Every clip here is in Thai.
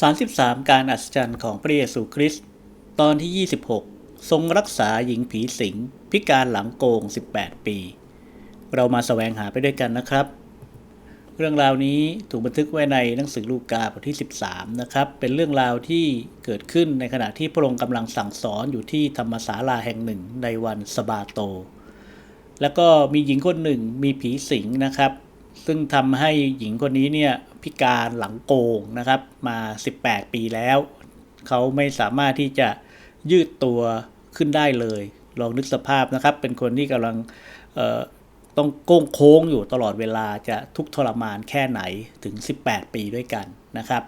33 การอัศจรรย์ของพระเยซูคริสต์ตอนที่ 26 ทรงรักษาหญิงผีสิง พิการหลังโกง 18 ปี เรามาแสวงหาไปด้วยกันนะครับ เรื่องราวนี้ถูกบันทึกไว้ในหนังสือลูกาบทที่ 13 นะครับ เป็นเรื่องราวที่เกิดขึ้นในขณะที่พระองค์กำลังสั่งสอนอยู่ที่ธรรมศาลาแห่งหนึ่งในวันสบาโต แล้วก็มีหญิงคนหนึ่งมีผีสิงนะครับ ซึ่งทำให้หญิงคนนี้เนี่ยพิการหลังโกงนะครับมา 18 ปีแล้ว เขาไม่สามารถที่จะยืดตัวขึ้นได้เลย ลองนึกสภาพนะครับ เป็นคนที่กำลังต้องโก้งโค้งอยู่ตลอดเวลาจะทุกทรมานแค่ไหนถึง 18 ปีด้วยกันนะครับ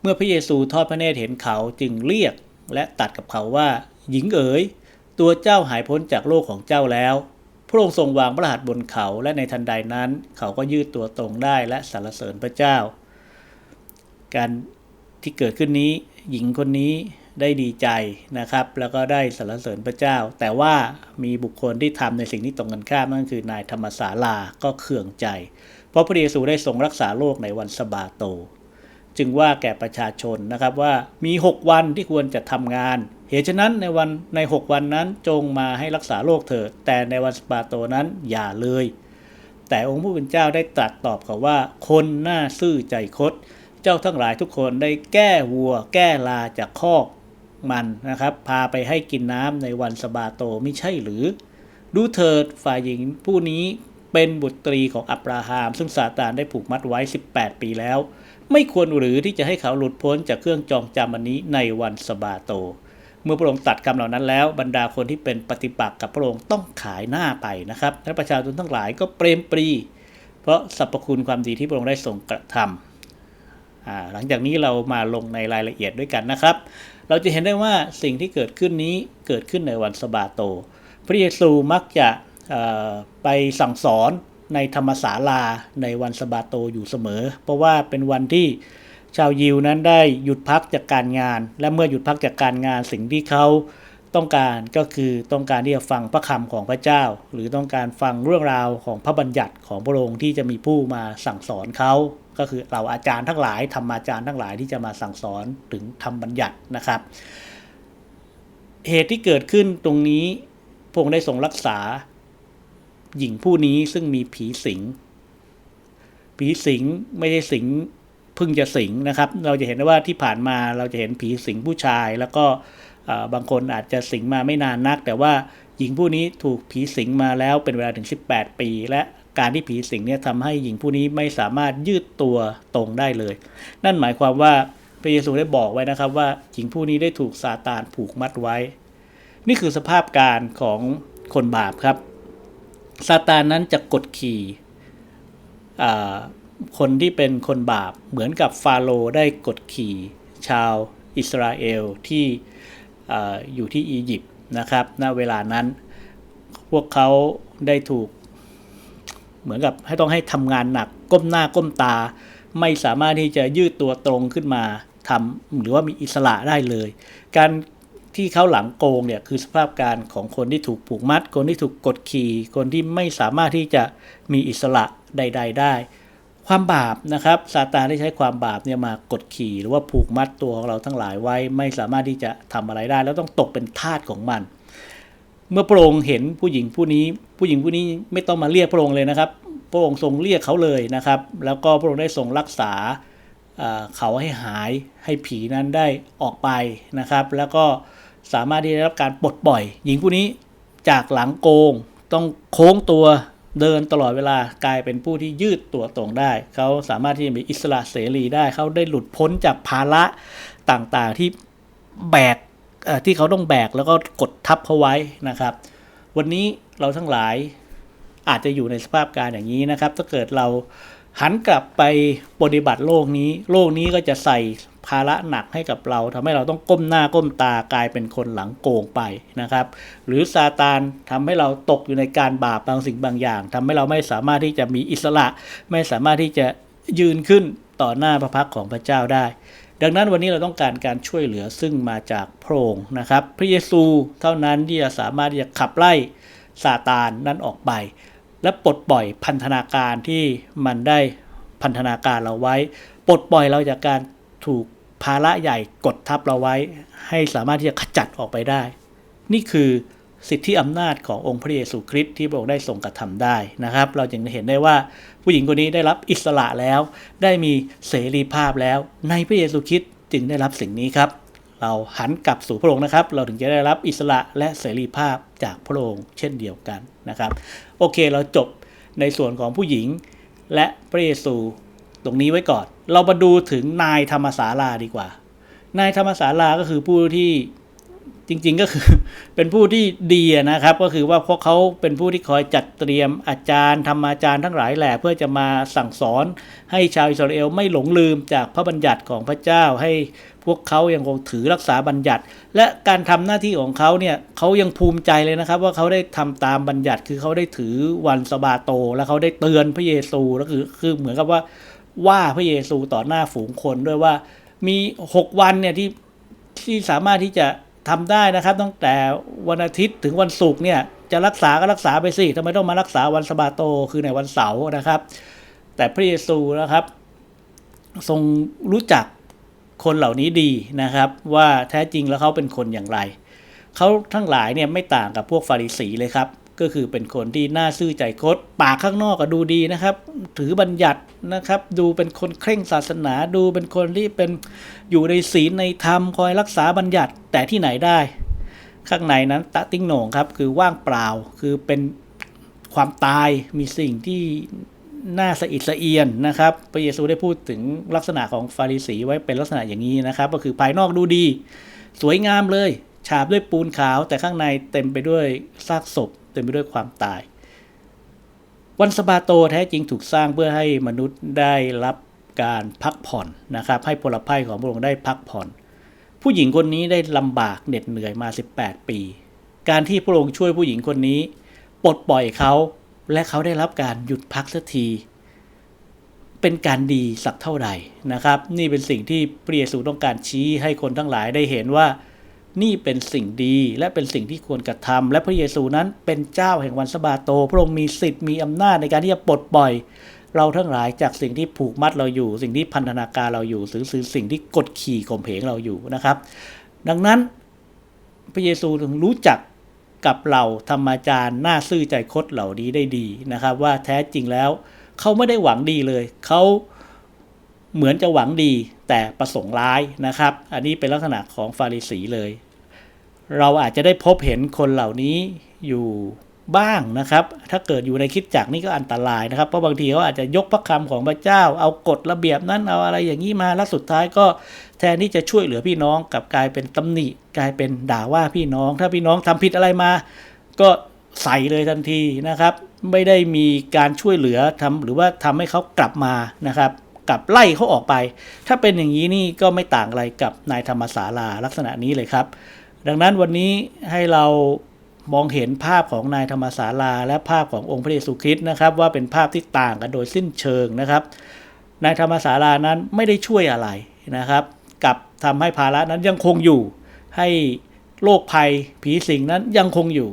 เมื่อพระเยซูทอดพระเนตรเห็นเขาจึงเรียกและตัดกับเขาว่า หญิงเอ๋ย ตัวเจ้าหายพ้นจากโลกของเจ้าแล้ว พระองค์ทรงวางพระหัตถ์บนเขาและในทันใดนั้น เขาก็ยืดตัวตรงได้และสรรเสริญพระเจ้า การที่เกิดขึ้นนี้หญิงคนนี้ได้ดีใจนะครับ แล้วก็ได้สรรเสริญพระเจ้า แต่ว่ามีบุคคลที่ทำในสิ่งที่ตรงกันข้ามนั่นคือนายธรรมศาลาก็เคืองใจ เพราะพระเยซูได้ทรงรักษาโรคในวันสบาโต จึงว่าแก่ประชาชนนะครับว่ามี 6 วันที่ควรจะทำงาน เหตุฉะนั้นในวันใน 6 วันนั้นจงมาให้รักษาโรคเถิดแต่ในวันสะบาโตนั้นอย่าเลย แต่องค์ผู้เป็นเจ้าได้ตรัสตอบเขาว่า คนหน้าซื่อใจคดเจ้าทั้งหลายทุกคนได้แก้วัว แก้ลาจากคอกมันนะครับ พาไปให้กินน้ำในวันสบาโตไม่ใช่หรือ ดูเถิดฝ่ายหญิงผู้นี้เป็นบุตรีของอับราฮัมซึ่งซาตานได้ผูกมัดไว้ 18 ปีแล้ว ไม่ควรหรือที่จะให้เขาหลุดพ้นจากเครื่องจองจำอันนี้ในวันสบาโต มื่อพระองค์ตัดคำเหล่านั้นแล้วบรรดาคนที่เป็นปฏิปักษ์กับพระองค์ต้องขายหน้าไปนะครับ และประชาชนทั้งหลายก็เปรมปรี เพราะสรรพคุณความดีที่พระองค์ได้ทรงกระทำหลังจากนี้เรามาลงในรายละเอียดด้วยกันนะครับ เราจะเห็นได้ว่าสิ่งที่เกิดขึ้นนี้เกิดขึ้นในวันสะบาโต พระเยซูมักจะไปสั่งสอนในธรรมศาลาในวันสะบาโตอยู่เสมอ เพราะว่าเป็นวันที่ ชาวยิวนั้นได้หยุดพักจากการงาน และเมื่อหยุดพักจากการงานสิ่งที่เขาต้องการก็คือต้องการที่จะฟังพระคำของพระเจ้า หรือต้องการฟังเรื่องราวของพระบัญญัติของพระองค์ที่จะมีผู้มาสั่งสอนเขาก็คือเราอาจารย์ทั้งหลายธรรมอาจารย์ทั้งหลายที่จะมาสั่งสอนถึงธรรมบัญญัตินะครับ เหตุที่เกิดขึ้นตรงนี้พงค์ได้ทรงรักษา หญิงผู้นี้ซึ่งมีผีสิง ผีสิงไม่ใช่สิง พิ่งจะสิงนะครับ เราจะเห็นได้ว่าที่ผ่านมาเราจะเห็นผีสิงผู้ชาย แล้วก็บางคนอาจจะสิงมาไม่นานนัก แต่ว่าหญิงผู้นี้ถูกผีสิงมาแล้วเป็นเวลาถึง 18 ปี และการที่ผีสิงเนี่ยทำให้หญิงผู้นี้ไม่สามารถยืดตัวตรงได้เลย นั่นหมายความว่าพระเยซูได้บอกไว้นะครับว่าหญิงผู้นี้ได้ถูกซาตานผูกมัดไว้ นี่คือสภาพการของคนบาปครับซาตานนั้นจะกดขี่ คนที่เป็นคนบาปเหมือนกับฟาโรได้กดขี่ชาวอิสราเอลที่ออยู่ที่อียิปต์นะครับณเวลานั้น พวกเขาได้ถูกเหมือนกับให้ต้องให้ทำงานหนักก้มหน้าก้มตา ไม่สามารถที่จะยืดตัวตรงขึ้นมาทำหรือว่ามีอิสระได้เลย การที่เขาหลังโกงเนี่ยคือสภาพการของคนที่ถูกผูกมัด คนที่ถูกกดขี่ คนที่ไม่สามารถที่จะมีอิสระใด ๆ ได้ ความบาปนะครับซาตานได้ใช้ความบาปเนี่ยมากดขี่ หรือว่าผูกมัดตัวของเราทั้งหลายไว้ไม่สามารถที่จะทำอะไรได้ แล้วต้องตกเป็นทาสของมัน เมื่อพระองค์เห็นผู้หญิงผู้นี้ ผู้หญิงผู้นี้ไม่ต้องมาเรียกพระองค์เลยนะครับ พระองค์ทรงเรียกเขาเลยนะครับ แล้วก็พระองค์ได้ทรงรักษาเอ่อเขาให้หายให้ผีนั้นได้ออกไปนะครับ แล้วก็สามารถที่ได้รับการปลดปล่อย หญิงผู้นี้จากหลังโกงต้องโค้งตัว เดินตลอดเวลากลายเป็นผู้ที่ยืดตัวตรงได้ เขาสามารถที่จะมีอิสระเสรีได้ เขาได้หลุดพ้นจากภาระต่างๆที่แบกที่เขาต้องแบกแล้วก็กดทับเขาไว้นะครับ วันนี้เราทั้งหลายอาจจะอยู่ในสภาพการอย่างนี้นะครับ ถ้าเกิดเราหันกลับไปปฏิบัติโลกนี้ โลกนี้ก็จะใส่ ภาระหนักให้กับเราทำให้เราต้องก้มหน้าก้มตากลายเป็นคนหลังโกงไปนะครับ หรือซาตานทำให้เราตกอยู่ในการบาปบางสิ่งบางอย่างทำให้เราไม่สามารถที่จะมีอิสระ ไม่สามารถที่จะยืนขึ้นต่อหน้าพระพักของพระเจ้าได้ ดังนั้นวันนี้เราต้องการการช่วยเหลือซึ่งมาจากพระองค์นะครับ พระเยซูเท่านั้นที่จะสามารถที่จะขับไล่ซาตานนั้นออกไป และปลดปล่อยพันธนาการที่มันได้พันธนาการเราไว้ ปลดปล่อยเราจากการ ถูกภาระใหญ่กดทับเราไว้ ให้สามารถที่จะขจัดออกไปได้ นี่คือสิทธิอำนาจขององค์พระเยซูคริสต์ที่พระองค์ได้ทรงกระทำได้นะครับ เราจึงเห็นได้ว่าผู้หญิงคนนี้ได้รับอิสระแล้ว ได้มีเสรีภาพแล้ว ในพระเยซูคริสต์จึงได้รับสิ่งนี้ครับ เราหันกลับสู่พระองค์นะครับ เราถึงจะได้รับอิสระและเสรีภาพจากพระองค์เช่นเดียวกันนะครับ โอเคเราจบในส่วนของผู้หญิงและพระเยซู ตรงนี้ไว้ก่อน เรามาดูถึงนายธรรมศาลาดีกว่า นายธรรมศาลาก็คือผู้ที่จริงๆก็คือเป็นผู้ที่ดีนะครับ ก็คือว่าพวกเขาเป็นผู้ที่คอยจัดเตรียมอาจารย์ธรรมอาจารย์ทั้งหลายแหละเพื่อจะมาสั่งสอนให้ชาวอิสราเอลไม่หลงลืมจากพระบัญญัติของพระเจ้า ให้พวกเขายังคงถือรักษาบัญญัติ และการทำหน้าที่ของเขาเนี่ยเขายังภูมิใจเลยนะครับ ว่าเขาได้ทำตามบัญญัติคือเขาได้ถือวันสะบาโต และเขาได้เตือนพระเยซูแล้วคือคือเหมือนกับว่า ว่าพระเยซูต่อหน้าฝูงคนด้วยว่ามี 6 วันเนี่ยที่ที่สามารถที่จะทำได้นะครับ ตั้งแต่วันอาทิตย์ถึงวันศุกร์เนี่ยจะรักษาก็รักษาไปสิทำไมต้องมารักษาวันสะบาโตคือในวันเสาร์นะครับ แต่พระเยซูนะครับ ทรงรู้จักคนเหล่านี้ดีนะครับ ว่าแท้จริงแล้วเขาเป็นคนอย่างไร เขาทั้งหลายเนี่ยไม่ต่างกับพวกฟาริสีเลยครับ ก็คือเป็นคนที่น่าซื่อใจคดปากข้างนอกก็ดูดีนะครับ ถือบัญญัตินะครับ ดูเป็นคนเคร่งศาสนาดูเป็นคนที่เป็นอยู่ในศีลในธรรมคอยรักษาบัญญัติแต่ที่ไหนได้ ข้างในนั้นตะติ้งโหน่งครับคือว่างเปล่าคือเป็นความตายมีสิ่งที่น่าสะอิดสะเอียนนะครับ พระเยซูได้พูดถึงลักษณะของฟาริสีไว้เป็นลักษณะอย่างนี้นะครับ ก็คือภายนอกดูดี สวยงามเลย ฉาบด้วยปูนขาวแต่ข้างในเต็มไปด้วยซากศพ ต็มไปด้วยความตาย วันสะบาโตแท้จริงถูกสร้างเพื่อให้มนุษย์ได้รับการพักผ่อนนะครับ ให้พลภัยของพระองค์ได้พักผ่อน ผู้หญิงคนนี้ได้ลำบากเหน็ดเหนื่อยมา 18 ปี การที่พระองค์ช่วยผู้หญิงคนนี้ ปลดปล่อยเขาและเขาได้รับการหยุดพักสักทีเป็นการดีสักเท่าใดนะครับ นี่เป็นสิ่งที่พระเยซูต้องการชี้ให้คนทั้งหลายได้เห็นว่า นี่เป็นสิ่งดีและเป็นสิ่งที่ควรกระทำและพระเยซูนั้นเป็นเจ้าแห่งวันสะบาโต พระองค์มีสิทธิ์มีอำนาจในการที่จะปลดปล่อย เราทั้งหลายจากสิ่งที่ผูกมัดเราอยู่ สิ่งที่พันธนาการเราอยู่หรือสิ่งที่กดขี่ข่มเหงเราอยู่นะครับ ดังนั้นพระเยซูถึงรู้จักกับเราธรรมาจารย์หน้าซื่อใจคดเหล่านี้ได้ดีนะครับ ว่าแท้จริงแล้ว เขาไม่ได้หวังดีเลยเขาเหมือนจะหวังดีแต่ประสงค์ร้ายนะครับ อันนี้เป็นลักษณะของฟาริสีเลย เราอาจจะได้พบเห็นคนเหล่านี้อยู่บ้างนะครับ ถ้าเกิดอยู่ในคิดจักนี่ก็อันตรายนะครับ เพราะบางทีเขาอาจจะยกพระคำของพระเจ้า เอากฎระเบียบนั้นเอาอะไรอย่างนี้มาแล้วสุดท้ายก็แทนที่จะช่วยเหลือพี่น้องกับกลายเป็นตำหนิ กลายเป็นด่าว่าพี่น้อง ถ้าพี่น้องทำผิดอะไรมา ก็ใส่เลยทันทีนะครับ ไม่ได้มีการช่วยเหลือทำหรือว่าทำให้เขากลับมานะครับกลับไล่เขาออกไป ถ้าเป็นอย่างนี้นี่ก็ไม่ต่างอะไรกับนายธรรมศาลาลักษณะนี้เลยครับ ดังนั้นวันนี้ให้เรามองเห็นภาพของนายธรรมศาลา และภาพขององค์พระเยซูคริสต์นะครับ ว่าเป็นภาพที่ต่างกันโดยสิ้นเชิงนะครับ นายธรรมศาลานั้นไม่ได้ช่วยอะไรนะครับ กับทำให้ภาระนั้นยังคงอยู่ ให้โรคภัยผีสิงนั้นยังคงอยู่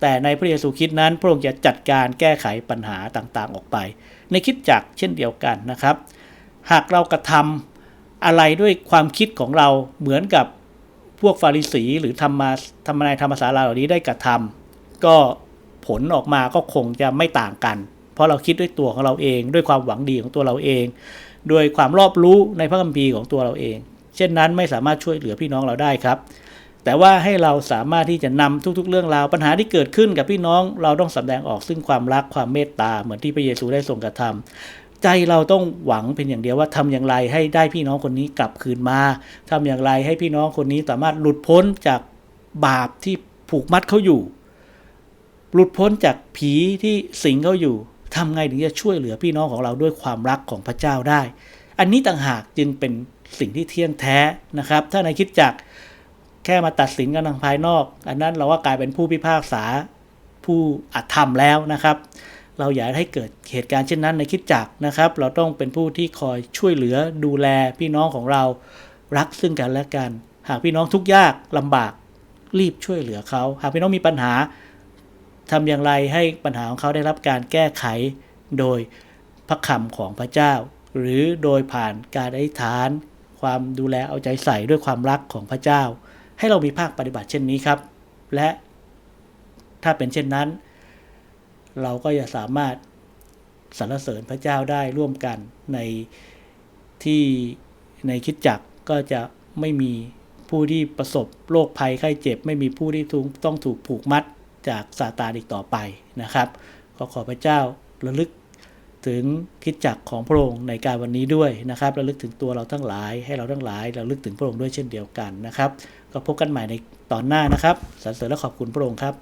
แต่ในพระเยซูคริสต์นั้น พระองค์จะจัดการแก้ไขปัญหาต่างๆ ออกไป ในคิดจักเช่นเดียวกันนะครับ หากเรากระทำอะไรด้วยความคิดของเราเหมือนกับ พวกฟาริสีหรือธรรมาธรรมนายธรรมศาลาเหล่านี้ได้กระทำก็ผลออกมาก็คงจะไม่ต่างกัน เพราะเราคิดด้วยตัวของเราเอง ด้วยความหวังดีของตัวเราเอง ด้วยความรอบรู้ในพระคัมภีร์ของตัวเราเอง เช่นนั้นไม่สามารถช่วยเหลือพี่น้องเราได้ครับ แต่ว่าให้เราสามารถที่จะนำทุกๆ เรื่องราวปัญหาที่เกิดขึ้นกับพี่น้องเราต้องสแสดงออกซึ่งความรักความเมตตาเหมือนที่พระเยซูได้ทรงกระทำ ใจเราต้องหวังเป็นอย่างเดียวว่าทำอย่างไรให้ได้พี่น้องคนนี้กลับคืนมาทำอย่างไรให้พี่น้องคนนี้สามารถหลุดพ้นจากบาปที่ผูกมัดเขาอยู่ หลุดพ้นจากผีที่สิงเขาอยู่ทำไงถึงจะช่วยเหลือพี่น้องของเราด้วยความรักของพระเจ้าได้ อันนี้ต่างหากจึงเป็นสิ่งที่เที่ยงแท้นะครับ ถ้าในคิดจักแค่มาตัดสินกันทางภายนอก อันนั้นเราว่ากลายเป็นผู้พิพากษาผู้อธรรมแล้วนะครับ เราอยากให้เกิดเหตุการณ์เช่นนั้นในคิดจักนะครับ เราต้องเป็นผู้ที่คอยช่วยเหลือดูแลพี่น้องของเรารักซึ่งกันและกัน หากพี่น้องทุกยากลำบากรีบช่วยเหลือเขา หากพี่น้องมีปัญหาทำอย่างไรให้ปัญหาของเขาได้รับการแก้ไขโดยพระคำของพระเจ้า หรือโดยผ่านการอธิษฐาน ความดูแลเอาใจใส่ด้วยความรักของพระเจ้า ให้เรามีภาคปฏิบัติเช่นนี้ครับ และถ้าเป็นเช่นนั้น เราก็จะสามารถสรรเสริญพระเจ้าได้ร่วมกันในที่ในคิดจักก็จะไม่มีผู้ที่ประสบโรคภัยไข้เจ็บ ไม่มีผู้ที่ถูกต้องถูกผูกมัดจากซาตานอีกต่อไปนะครับ ก็ขอพระเจ้าระลึกถึงคิดจักของพระองค์ในการวันนี้ด้วยนะครับระลึกถึงตัวเราทั้งหลาย ให้เราทั้งหลายระลึกถึงพระองค์ด้วยเช่นเดียวกันนะครับ ก็พบกันใหม่ในตอนหน้านะครับสรรเสริญและขอบคุณพระองค์ครับ